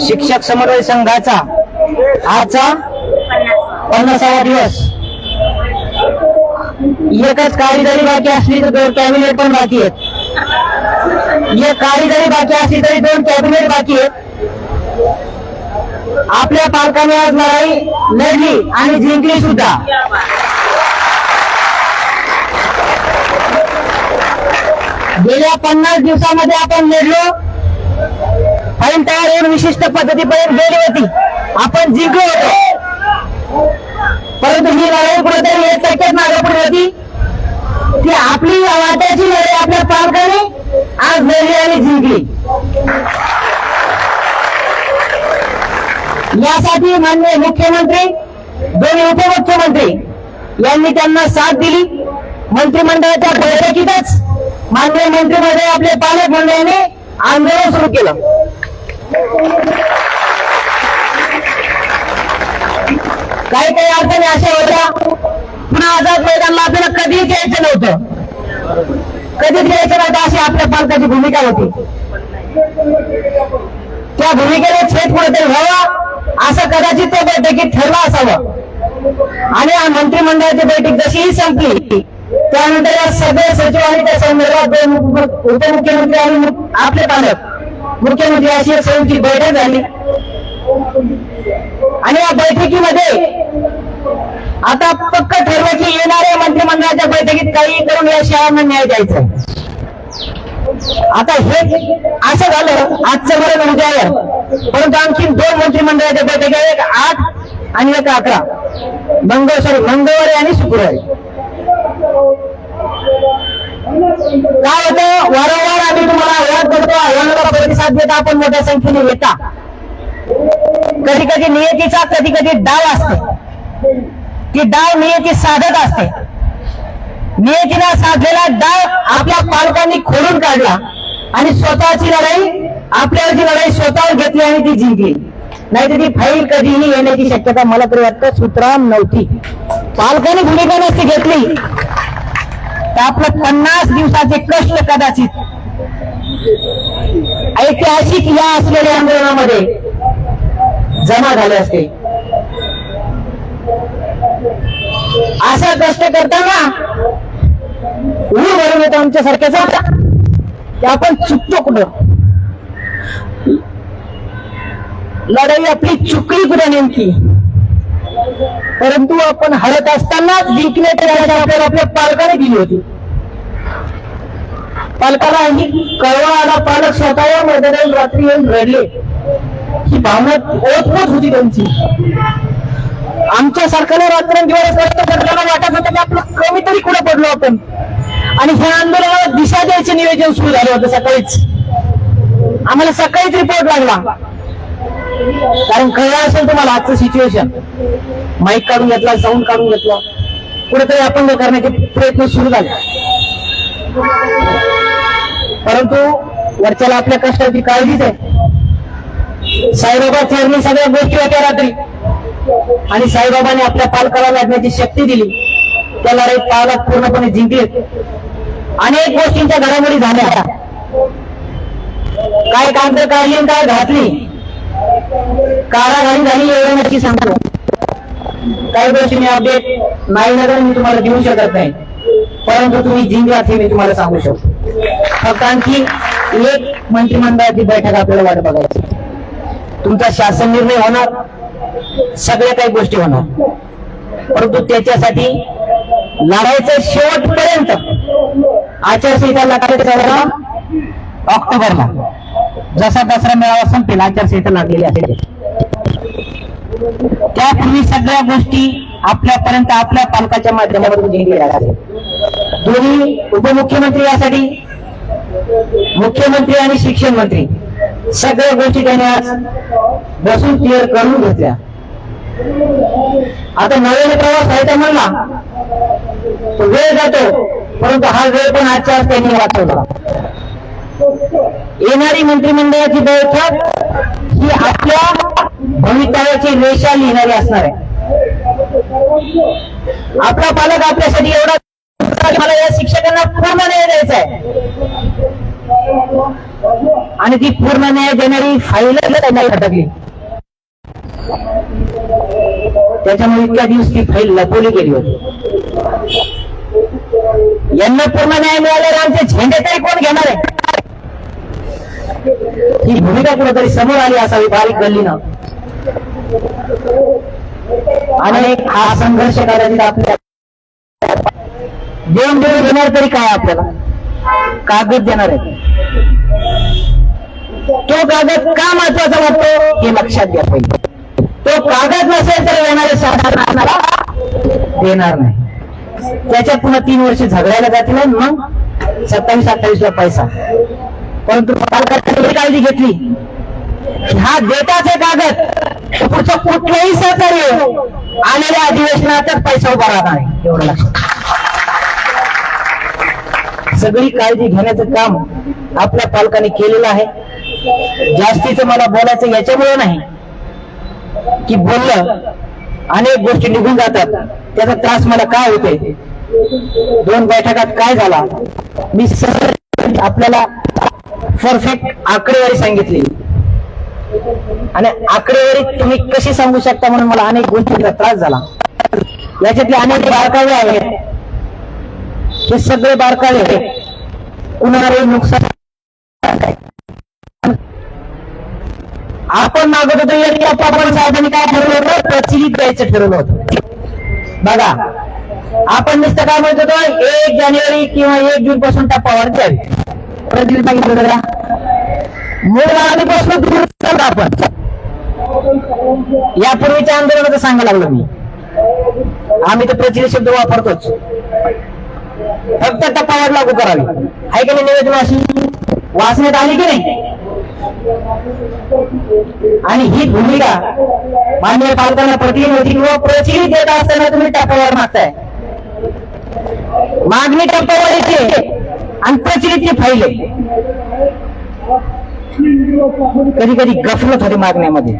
शिक्षक समन्वय संघाचा आजचा पन्नासावा दिवस. एकच काळी बाकी असली तर दोन कॅबिनेट पण बाकी आहेत. एक काळी जरी बाकी असली तरी दोन कॅबिनेट बाकी आहेत. आपल्या पालकांनी आज लढाई लढली आणि जिंकली सुद्धा. गेल्या पन्नास दिवसामध्ये आपण लढलो. फाईल तयार होऊन विशिष्ट पद्धतीपर्यंत गेली होती. आपण जिंकलो होतो. परंतु ही लढाई कुठेतरी एक टक्क्यात मागे पुढे होती. ती आपली वाट्याची लढाई आपल्या पालकांनी आज लढली आणि जिंकली. यासाठी माननीय मुख्यमंत्री दोन्ही उपमुख्यमंत्री यांनी त्यांना साथ दिली. मंत्रिमंडळाच्या बैठकीतच माननीय मंत्रिमंडळ आपले पालकमंडळाने आंदोलन सुरू केलं. काही काही अडचणी अशा होत्या. पुन्हा आझाद मैदानला आपल्याला कधीच यायचं नव्हतं. कधीच यायचं नव्हतं अशी आपल्या पालकाची भूमिका होती. त्या भूमिकेला छेद कुठेतरी व्हावा असं कदाचित त्या बैठकीत ठरला असावं. आणि या मंत्रिमंडळाची बैठक जशीही संपली त्यानंतर या सगळे सचिव आणि त्या संदर्भात उपमुख्यमंत्री आणि आपले पालक मुख्यमंत्री अशी एक संयुक्त बैठक झाली. आणि या बैठकीमध्ये आता पक्क ठरलं की येणाऱ्या मंत्रिमंडळाच्या बैठकीत काही करून या शाळांना न्याय द्यायचा आता हे असं झालं आजचं बरं उद्यावर परंतु आणखी दोन मंत्रिमंडळाच्या बैठका एक आठ आणि एक अकरा. मंगळ सॉरी मंगळवारी आणि शुक्रवारी. काय होतं? वारंवार आम्ही तुम्हाला आव्हान करतो आव्हानाला प्रतिसाद देता आपण मोठ्या संख्येने येता. कधी कधी नियतीचा कधी कधी डाव असते. ती डाव नियती साधत असते. नियतीला साधलेला डाव आपल्या पालकांनी खोडून काढला आणि स्वतःची लढाई आपल्यावरची लढाई स्वतःवर घेतली आणि ती जिंकली. नाहीतर ती फाईल कधीही येण्याची शक्यता मला तरी वाटतं सुतराम नव्हती पालकांनी भूमिका नसती घेतली. तर आपलं पन्नास दिवसाचे कष्ट कदाचित ऐतिहासिक या असलेल्या आंदोलनामध्ये जमा झाले असते. असं कष्ट करताना ऊर भरून येतो आमच्या सारख्याचा की आपण चुकतो कुठं? लढाई आपली चुकली कुठं नेमकी? परंतु आपण हरत असताना जिंकण्याची लढाई आपल्याला आपल्या पालकाने दिली होती. पालकाला ही कळवा आला पालक स्वतः या मैदानात रात्री येऊन रडले. ही भावना ओतपोत होती त्यांची. आमच्या सरकारला रात्रंदिवस सरकारला वाटत होतं की आपलं कमी तरी कुठं पडलो आपण. आणि ह्या आंदोलनाला दिशा द्यायचे नियोजन सुरू झालं होतं सकाळीच. आम्हाला सकाळीच रिपोर्ट लागला. कारण कळला असेल तुम्हाला आजचं सिच्युएशन माईक काढून घेतला साऊंड काढून घेतला. कुठेतरी आपण करण्याचे प्रयत्न सुरू झाले. परंतु वरच्याला आपल्या कष्टाची काळजीच आहे साईबाबा चरणी सगळ्या गोष्टी होत्या रात्री. आणि साईबाबाने आपल्या पालकाला लढण्याची शक्ती दिली. त्या लढाईत पालक पूर्णपणे जिंकले. अनेक गोष्टींच्या घडामोडी झाल्या. काय कागद काढली काय घातली? कारागारी झाली एवढं नक्की सांगतो काही गोष्टी मी अपडेट नाही नगर मी तुम्हाला देऊ शकत नाही. परंतु तुम्ही जिंकलात हे मी तुम्हाला सांगू शकतो. फक्त आणखी एक मंत्रिमंडळाची बैठक आपल्याला वाट बघायची. तुमचा शासन निर्णय होणार सगळ्या काही गोष्टी होणार. परंतु त्याच्यासाठी लढायचं शेवटपर्यंत आचारसंहिता लागायचा ऑक्टोबरला. जसा दसरा मेळावा संपेल आचारसंहिता लागलेली असेल त्यापूर्वी सगळ्या गोष्टी आपल्यापर्यंत आपल्या पालकाच्या माध्यमातून जिंकल्या दोन्ही उपमुख्यमंत्री यासाठी मुख्यमंत्री आणि शिक्षण मंत्री सगळ्या गोष्टी त्याने आज बसून क्लिअर करून घेतल्या. आता नव्याने प्रवास व्हायचा म्हणला? तो वेळ जातो परंतु हा वेळ पण आजच्या आज त्यांनी वाचवला. येणारी मंत्रिमंडळाची बैठक ही आपल्या भवितव्याची रेषा लिहिणारी असणार आहे. आपला पालक आपल्यासाठी एवढा मला या शिक्षकांना पूर्ण न्याय द्यायचा आहे. आणि ती पूर्ण न्याय देणारी फाईल त्यांना अटकली त्याच्यामुळे इतक्या दिवस ती फाईल लपवली गेली होती. यांना पूर्ण न्याय मिळाल्यावर आमचे झेंडे तरी कोण घेणार आहे? ही भूमिका कुठेतरी समोर आली असावी बारीक गल्लीनं. आणि हा संघर्ष कदाचित आपल्या देऊन देऊन देणार तरी काय आपल्याला? कागद देणार आहे. तो कागद का महत्त्वाचा वाटतो? हे लक्षात घ्या पाहिजे तो कागद नसेल तर येणारे साधारण देणार नाही. त्याच्यात पुन्हा तीन वर्ष झगडायला जातील मग सत्तावीस अठ्ठावीस ला पैसा. परंतु पालकांनी काळजी घेतली. हा देताच कागद पुढचं कुठलंही सहकार्य आलेल्या अधिवेशनातच पैसा उभा राहणार आहे एवढं लक्षात सगळी काळजी घेण्याचं काम आपल्या पालकांनी केलेलं आहे. जास्तीचं मला बोलायचं याच्यामुळे नाही की बोललं अनेक गोष्टी निघून जातात त्याचा त्रास मला काय होते दोन बैठकात काय झाला? मी सहज आपल्याला परफेक्ट आकडेवारी सांगितली. आणि आकडेवारी तुम्ही कशी सांगू शकता म्हणून मला अनेक गोष्टींचा त्रास झाला. याच्यातले अनेक बारकावे आहेत. हे सगळे बारकावे कुणालाही नुकसान आपण मागत होतो एक साहेबांनी काय ठरवलं होतं? प्रचिलित द्यायचं ठरवलं होतं. बघा आपण नुसतं काय म्हणत होतो? एक जानेवारी किंवा एक जून पासून टप्पावर द्यावी प्रदीप सांगितलं होतं का मूळ मागणीपासून दूर चाललो आपण. यापूर्वीच्या आंदोलनाचं सांगायला लागलो मी. आम्ही तर प्रचलित शब्द वापरतोच. फक्त टप्पावर लागू करावी. आहे की नाही निवेदन अशी? वाचण्यात आली की नाही? आणि ही भूमिका मान्य पालकांना पटली होती किंवा प्रचित देत असताना तुम्ही टप्प्यावर मागताय. मागणी टप्प्यावरची आणि प्रचलितची फाईल कधी कधी गफलत होते मागण्यामध्ये.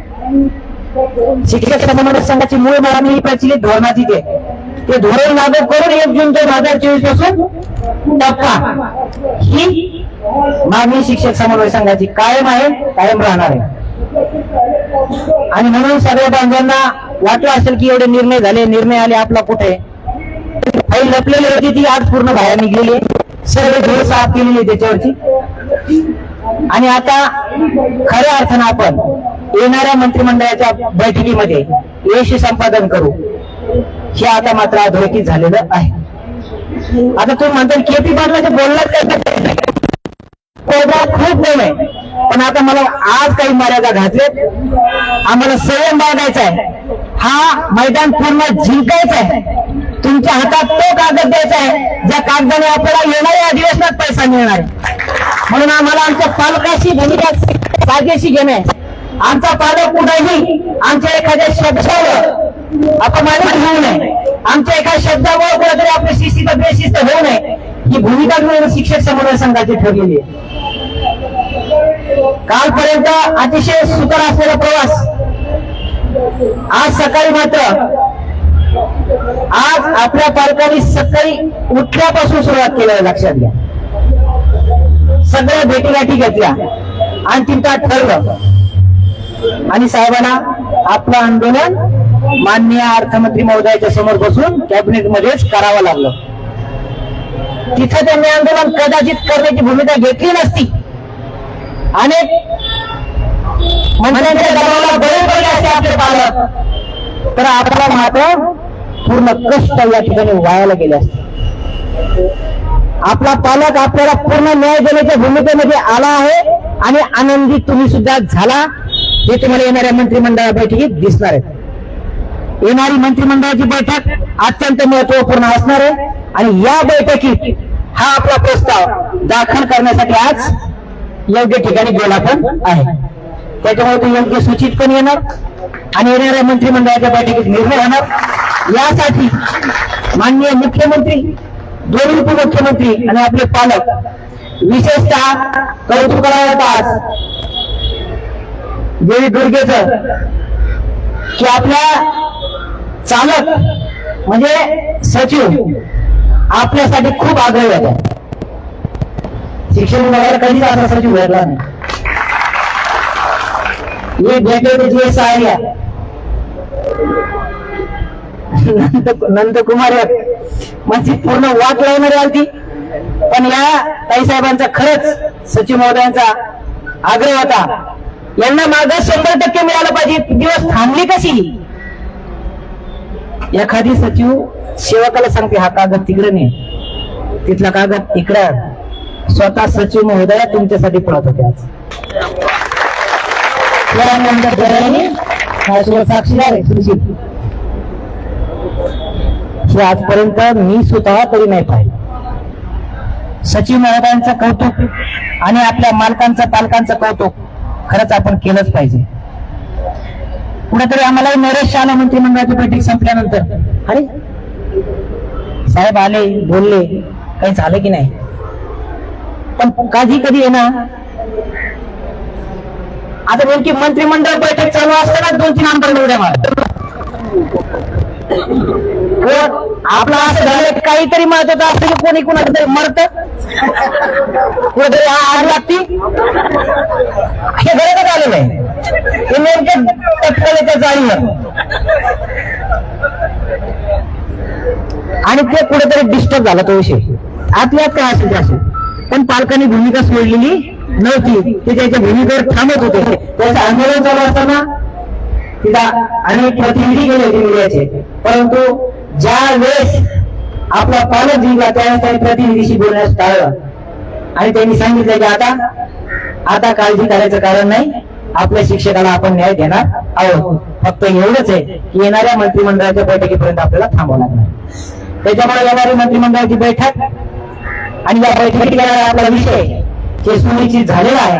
शिक्षक समन्वय संघाची मूळ मागणी ही प्रचलित धोरणाची ते धोरण लागू करून एक जून दोन हजार चोवीसपासून टप्पा. ही मागणी शिक्षक समन्वय संघाची कायम आहे कायम राहणार आहे. आणि म्हणून सगळ्या बांधवांना वाटलं असेल की एवढे निर्णय झाले निर्णय आले आपला कुठे? फाईल लपलेली होती ती आज पूर्ण बाहेर निघलेली आहे. सर्व धूळ साफ केलेली आहे त्याच्यावरची आणि आता खऱ्या अर्थानं आपण येणाऱ्या मंत्रिमंडळाच्या बैठकीमध्ये यश संपादन करू. हे आता मात्र अधोरेखित झालेलं आहे. आता तुम्ही म्हणता केपी पाटलाच्या बोलण्यात काय खूप कमी आहे. पण आता मला आज काही मर्यादा घातलेत आम्हाला संयम बाळगायचा आहे. हा मैदान पूर्ण जिंकायचा आहे. तुमच्या हातात तो कागद द्यायचा आहे. ज्या कागदाने आपल्याला येणाऱ्या अधिवेशनात पैसा मिळणार म्हणून आम्हाला आमच्या पालकाशी भूमिका साजेशी घेणे. आमचा पालक कुठेही आमच्या एखाद्या शब्दावर अपमानित होऊ नये. आमच्या एका शब्दावर कुठेतरी आपली शिस्तीत बेशिस्त होऊ नये. ही भूमिका शिक्षक समन्वय संघाची ठरलेली आहे. कालपर्यंत अतिशय सुकर असलेला प्रवास. आज सकाळी मात्र आज आपल्या पालकांनी सकाळी उठल्यापासून सुरुवात केली लक्षात घ्या. सगळ्या भेटीगाठी घेतल्या. आणि तिथं ठरलं. आणि साहेबांना आपलं आंदोलन माननीय अर्थमंत्री महोदयाच्या समोर बसून कॅबिनेट मध्येच करावं लागलं. तिथं त्यांनी आंदोलन कदाचित करण्याची भूमिका घेतली नसती. अनेक मंत्र्यांच्या दबावाला बळी पडले असते आपले पालक. तर आपल्याला मात्र पूर्ण कष्ट या ठिकाणी वायाला गेले असते. आपला पालक आपल्याला पूर्ण न्याय देण्याच्या भूमिकेमध्ये आला आहे आणि आनंदी तुम्ही सुद्धा झाला. हे तुम्हाला येणाऱ्या मंत्रिमंडळ बैठकीत दिसणार आहे. येणारी मंत्रिमंडळाची बैठक अत्यंत महत्त्वपूर्ण असणार आहे. आणि या बैठकीत हा आपला प्रस्ताव दाखल करण्यासाठी आज योग्य ठिकाणी गेला पण आहे. त्याच्यामुळे तो योग्य सूचित पण येणार. आणि येणाऱ्या मंत्रिमंडळाच्या बैठकीत निर्णय होणार. यासाठी माननीय मुख्यमंत्री दोन्ही उपमुख्यमंत्री आणि आपले पालक विशेषतः कौतुकाला पास देवी दुर्गेच की आपल्या चालक म्हणजे सचिव आपल्यासाठी खूप आग्रही होते. शिक्षण विभागाला कधीच असा सचिव भेटला नाही. ये बेटे ते जी नंदकुमार म्हणजे पूर्ण वाट लावणारी आलती. पण या ताईसाहेबांचा खरंच सचिव महोदयांचा आग्रह होता. यांना मागं शंभर टक्के मिळालं पाहिजे. दिवस थांबली कशी एखादी सचिव सेवकाला सांगते हा कागद तिकडे नाही. तिथला कागद इकडं स्वतः सचिव महोदया तुमच्यासाठी पळत होते आज माझ्यासोबत साक्षीदार आहे हे आजपर्यंत मी स्वतः तरी नाही पाहिलं. सचिव महोदयांचं कौतुक आणि आपल्या मालकांचं पालकांचं कौतुक खरंच आपण केलंच पाहिजे. कुठेतरी आम्हाला नरेश आला मंत्रिमंडळाची बैठक संपल्यानंतर. अरे? साहेब आले बोलले काही झालं की नाही? पण कधी कधी आहे ना आता नेमकी मंत्रिमंडळ बैठक चालू असताना दोन तीन आमदार उड्या मारतात कोण? असं झालं काहीतरी महत्वाचं असतं की कोणी कुणाचं तरी मरत? कुठेतरी आग लागती? हे घरातच आलेलं आहे. नेमकं नेमके त्या जाळीवर. आणि ते कुठेतरी डिस्टर्ब झाला तो विषय. आतल्यात काय असेल ते असेल. पण पालकांनी भूमिका सोडलेली नव्हती. ते त्याच्या भूमिकेवर थांबत होते. त्याचं आंदोलन चालू असताना तिथं अनेक प्रतिनिधी गेले होते मीडियाचे. परंतु ज्या वेळेस आपला पालक जिंकला त्यावेळेस त्यांनी प्रतिनिधीशी बोलण्यास टाळलं. आणि त्यांनी सांगितलं की आता आता काळजी करायचं कारण नाही. आपल्या शिक्षकाला आपण न्याय देणार आहोत. फक्त एवढंच आहे की येणाऱ्या मंत्रिमंडळाच्या बैठकीपर्यंत आपल्याला थांबावं लागणार त्याच्यामुळे येणारी मंत्रिमंडळाची बैठक आणि या बैठकीला आपला विषय हे सुनिश्चित झालेला आहे.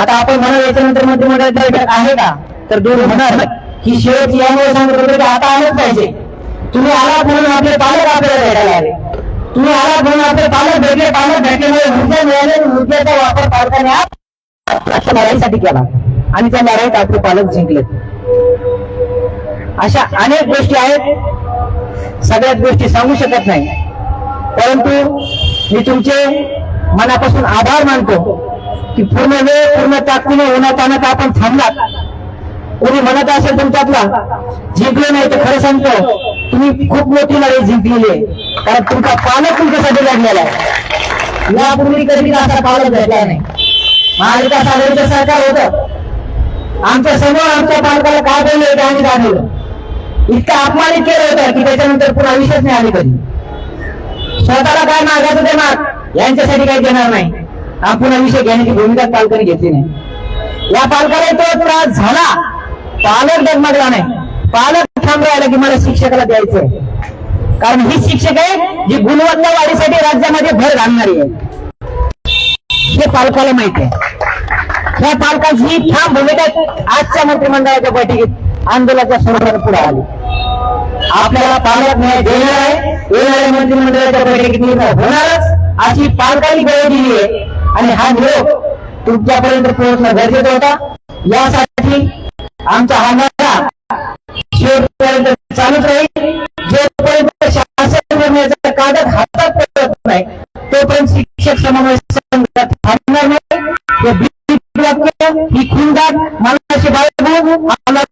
आता आपण म्हणा याच्यानंतर मंत्रिमंडळाची बैठक आहे का? तर दूर होणार. ही शेवट यामुळे सांगत होते की आता आलंच पाहिजे. तुम्ही आला म्हणून आपले पालक आपल्याला भेटायला आले. तुम्ही आला म्हणून आपले पालक भेटले पालक भेटल्यामुळे ऊर्जा मिळाले आणि ऊर्जेचा वापर पालकाने आज लढाईसाठी केला. आणि त्या लढाईत आपले पालक जिंकलेत अशा अनेक गोष्टी आहेत. सगळ्याच गोष्टी सांगू शकत नाही. परंतु मी तुमचे मनापासून आभार मानतो की पूर्ण वेळ पूर्ण ताकदीने उन्हात आणत आपण थांबलात. कोणी म्हणत असेल तुमच्यातला जिंकलो नाही तर खरं सांगतो तुम्ही खूप मोठी लढाई जिंकलेली आहे. कारण तुमचा पालक तुमच्यासाठी लढलेला आहे. यापूर्वी कधी असा पालक भेटला नाही. महाविकास आघाडीचं सरकार होतं. आमच्यासमोर आमच्या पालकाला काय बोललं होतं आम्ही जाणवलं. इतकं अपमानित केलं होतं की त्याच्यानंतर पुन्हा विषयच नाही आली कधी. स्वतःला काय मागायचं ते माग. यांच्यासाठी काही देणार नाही. हा पुन्हा विषय घेण्याची भूमिका पालकाने घेतली नाही. या पालकाला तो त्रास झाला. पालक डगमगला नाही. पालक थांब राहिला की मला शिक्षकाला द्यायचंय. कारण ही शिक्षक आहे जी गुणवत्ता वाढीसाठी राज्यामध्ये भर घालणारी आहे. हे पालकाला माहिती आहे. या पालकांची ही ठाम भूमिका आजच्या मंत्रिमंडळाच्या बैठकीत आंदोलनाच्या स्वरूपात पुढे आली. आपल्याला पालक न्याय देणार आहे. येणाऱ्या मंत्रिमंडळाच्या बैठकीत होणारच. अशी पालकांनी वेळ दिली आहे. आणि हा निरोप तुमच्यापर्यंत पोहोचणं गरजेचं होता. यासाठी आमचा हा नारा शेवटपर्यंत चालूच राहील. जोपर्यंत शासन निर्णयाचा कागद हातात पडत नाही तोपर्यंत शिक्षक समन्वय संघ थांबणार नाही. ही खुंदात मला बाळगू. आम्हाला